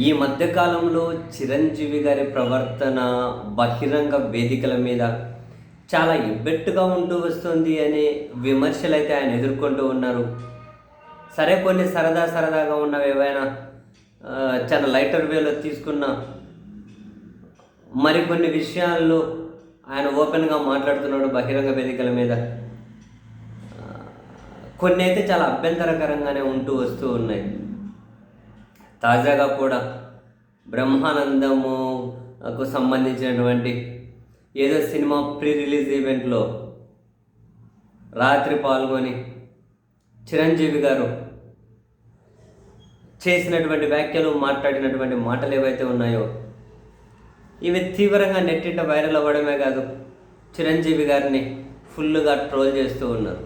ఈ మధ్యకాలంలో చిరంజీవి గారి ప్రవర్తన బహిరంగ వేదికల మీద చాలా ఇబ్బెట్టుగా ఉంటూ వస్తుంది అనే విమర్శలు అయితే ఆయన ఎదుర్కొంటూ ఉన్నారు. సరే కొన్ని సరదా సరదాగా ఉన్నవి ఏవైనా చాలా లైటర్ వేలో తీసుకున్న మరికొన్ని విషయాల్లో ఆయన ఓపెన్గా మాట్లాడుతున్నాడు బహిరంగ వేదికల మీద. కొన్ని అయితే చాలా అభ్యంతరకరంగానే ఉంటూ వస్తూ ఉన్నాయి. తాజాగా కూడా బ్రహ్మానందముకు సంబంధించినటువంటి ఏదో సినిమా ప్రీ రిలీజ్ ఈవెంట్లో రాత్రి పాల్గొని చిరంజీవి గారు చేసినటువంటి వ్యాఖ్యలు మాట్లాడినటువంటి మాటలు ఏవైతే ఉన్నాయో ఇవి తీవ్రంగా నెట్టింట వైరల్ అవ్వడమే కాదు చిరంజీవి గారిని ఫుల్గా ట్రోల్ చేస్తూ ఉన్నారు.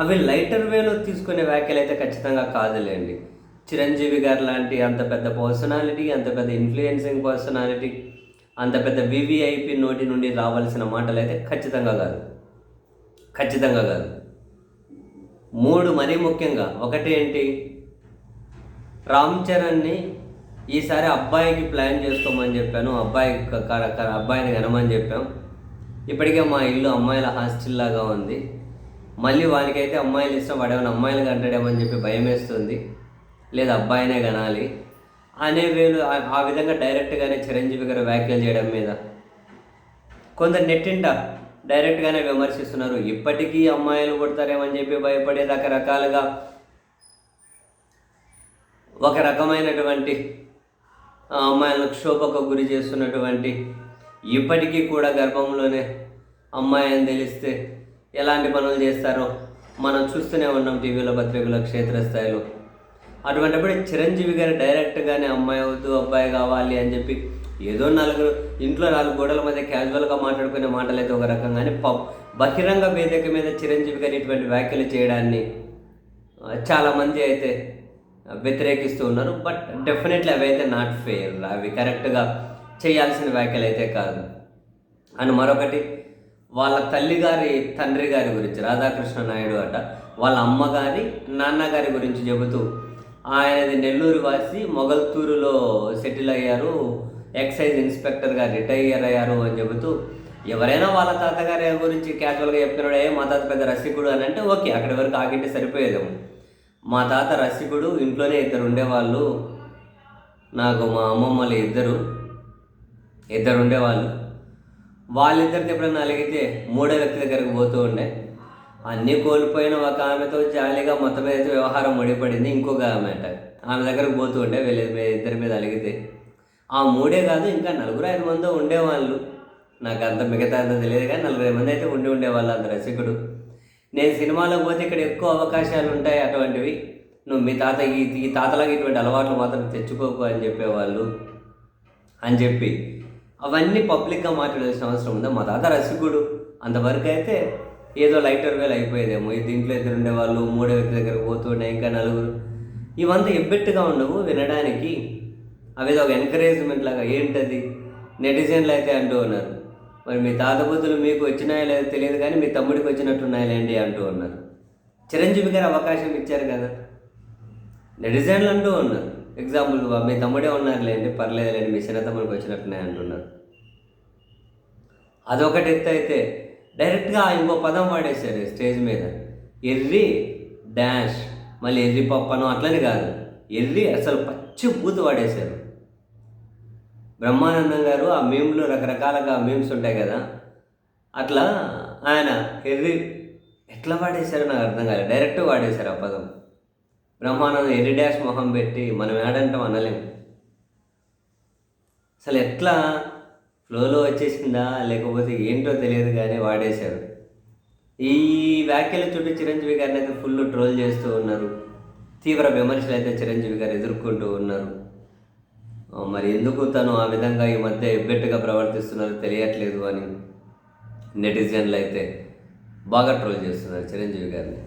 అవి లైటర్ వేలో తీసుకునే వ్యాఖ్యలు అయితే ఖచ్చితంగా కాదులేండి. చిరంజీవి గారు లాంటి అంత పెద్ద పర్సనాలిటీ అంత పెద్ద ఇన్ఫ్లుయెన్సింగ్ పర్సనాలిటీ అంత పెద్ద వివిఐపి నోటి నుండి రావాల్సిన మాటలు అయితే ఖచ్చితంగా కాదు. ఖచ్చితంగా కాదు. మూడు మరీ ముఖ్యంగా. ఒకటి ఏంటి? రామ్ చరణ్ని ఈసారి అబ్బాయికి ప్లాన్ చేసుకోమని చెప్పాను. అబ్బాయి అబ్బాయిని కనమని చెప్పాం. ఇప్పటికే మా ఇల్లు అమ్మాయిల హాస్టల్ లాగా ఉంది. మళ్ళీ వానికైతే అమ్మాయిలు ఇష్టం వాడేమైనా అమ్మాయిలు కంటాడేమని చెప్పి భయం వేస్తుంది లేదా అబ్బాయినే కనాలి అనే వేలు ఆ- విధంగా డైరెక్ట్గానే చిరంజీవి గారు వ్యాఖ్యలు చేయడం మీద కొందరు నెట్టింట డైరెక్ట్గానే విమర్శిస్తున్నారు. ఇప్పటికీ అమ్మాయిలు కొడతారేమని చెప్పి భయపడే రకరకాలుగా ఒక రకమైనటువంటి అమ్మాయిలను క్షోభకు గురి చేస్తున్నటువంటి ఇప్పటికీ కూడా గర్భంలోనే అమ్మాయి అని తెలిస్తే ఎలాంటి పనులు చేస్తారో మనం చూస్తూనే ఉన్నాం టీవీలో పత్రికలో క్షేత్రస్థాయిలో. అటువంటిప్పుడు చిరంజీవి గారు డైరెక్ట్గానే అమ్మాయి అవుతూ అబ్బాయి కావాలి అని చెప్పి ఏదో నలుగురు ఇంట్లో నాలుగు గోడల మధ్య క్యాజువల్గా మాట్లాడుకునే మాటలు అయితే ఒక రకంగా ప బహిరంగ వేదిక మీద చిరంజీవి గారు ఇటువంటి వ్యాఖ్యలు చేయడాన్ని చాలామంది అయితే వ్యతిరేకిస్తూ ఉన్నారు. బట్ డెఫినెట్లీ అవి అయితే నాట్ ఫెయిల్ అవి కరెక్ట్గా చేయాల్సిన వ్యాఖ్యలు అయితే కాదు. అండ్ మరొకటి వాళ్ళ తల్లి గారి తండ్రి గారి గురించి రాధాకృష్ణ నాయుడు అట వాళ్ళ అమ్మగారి నాన్నగారి గురించి చెబుతూ ఆయనది నెల్లూరు వాసి మొగల్తూరులో సెటిల్ అయ్యారు. ఎక్సైజ్ ఇన్స్పెక్టర్గా రిటైర్ అయ్యారు అని చెబుతూ ఎవరైనా వాళ్ళ తాతగారి గురించి క్యాజువల్గా చెప్తున్నాడు ఏ మా తాత పెద్ద రసికుడు అని అంటే ఓకే అక్కడి వరకు ఆగింటే సరిపోయేదేమో. మా తాత రసికుడు ఇంట్లోనే ఇద్దరు ఉండేవాళ్ళు. నాకు మా అమ్మమ్మలు ఇద్దరు ఇద్దరు ఉండేవాళ్ళు. వాళ్ళిద్దరికి ఎప్పుడైనా అలిగితే మూడో వ్యక్తి దగ్గరకు పోతూ ఉండే. అన్నీ కోల్పోయిన ఒక ఆమెతో జాలీగా మొత్తం మీద అయితే వ్యవహారం ముడిపడింది ఇంకొక ఆమె అంట. ఆమె దగ్గరకు పోతూ ఉండే వీళ్ళ మీద ఇద్దరి మీద అలిగితే. ఆ మూడే కాదు ఇంకా నలుగురు ఐదు మంది ఉండేవాళ్ళు. నాకు అంత మిగతా అంత తెలియదు కానీ నలుగురు ఐదు మంది అయితే ఉండి ఉండేవాళ్ళు అంత రసికుడు. నేను సినిమాలో పోతే ఇక్కడ ఎక్కువ అవకాశాలు ఉంటాయి అటువంటివి. నువ్వు మీ తాత ఈ ఈ తాతలాగా ఇటువంటి అలవాట్లు మాత్రం తెచ్చుకోకు అని చెప్పేవాళ్ళు. అని చెప్పి అవన్నీ పబ్లిక్గా మాట్లాడాల్సిన అవసరం ఉందా? మా తాత రసికుడు. అంతవరకు అయితే ఏదో లైటర్ వేలు అయిపోయేదేమో. దీంట్లో ఇద్దరు ఉండేవాళ్ళు మూడో వ్యక్తి దగ్గరకు పోతుండే ఇంకా నలుగురు. ఇవంతా ఎబ్బెట్టుగా ఉండవు వినడానికి. అవి ఒక ఎంకరేజ్మెంట్ లాగా ఏంటది? నెటిజన్లు అయితే అంటూ ఉన్నారు. మరి మీ తాతబుద్ధులు మీకు వచ్చినాయో లేదో తెలియదు కానీ మీ తమ్ముడికి వచ్చినట్టున్నాయిలేండి అంటూ ఉన్నారు. చిరంజీవి గారు అవకాశం ఇచ్చారు కదా. నెటిజన్లు అంటూ ఉన్నారు. ఎగ్జాంపుల్ మీ తమ్ముడే ఉన్నారులేండి పర్లేదులేండి మీ చిన్న తమ్ముడికి వచ్చినట్టున్నాయి అంటున్నారు. అదొకటి ఎత్తు అయితే డైరెక్ట్గా ఇంకో పదం వాడేశారు స్టేజ్ మీద. ఎర్రి డాష్ మళ్ళీ ఎర్రి పప్పను అట్లని కాదు. ఎర్రి అసలు పచ్చి బూతు వాడేశారు. బ్రహ్మానందం గారు ఆ మేమ్లో రకరకాలుగా మేమ్స్ ఉంటాయి కదా అట్లా ఆయన ఎర్రి ఎట్లా వాడేశారో నాకు అర్థం కాలేదు. డైరెక్ట్ వాడేశారు ఆ పదం. బ్రహ్మానందం ఎర్రి డాష్ మొహం పెట్టి మనం ఏడంటాం అనలేము అసలు ఎట్లా ఫ్లోలో వచ్చేసిందా? లేకపోతే ఏంటో తెలియదు కానీ వాడేశారు. ఈ వ్యాఖ్యల చుట్టూ చిరంజీవి గారిని అయితే ఫుల్ ట్రోల్ చేస్తూ ఉన్నారు. తీవ్ర విమర్శలు అయితే చిరంజీవి గారు ఎదుర్కొంటూ ఉన్నారు. మరి ఎందుకు తను ఆ విధంగా ఈ మధ్య ఎబ్బెట్టుగా ప్రవర్తిస్తున్నారో తెలియట్లేదు అని నెటిజన్లు అయితే బాగా ట్రోల్ చేస్తున్నారు చిరంజీవి గారిని.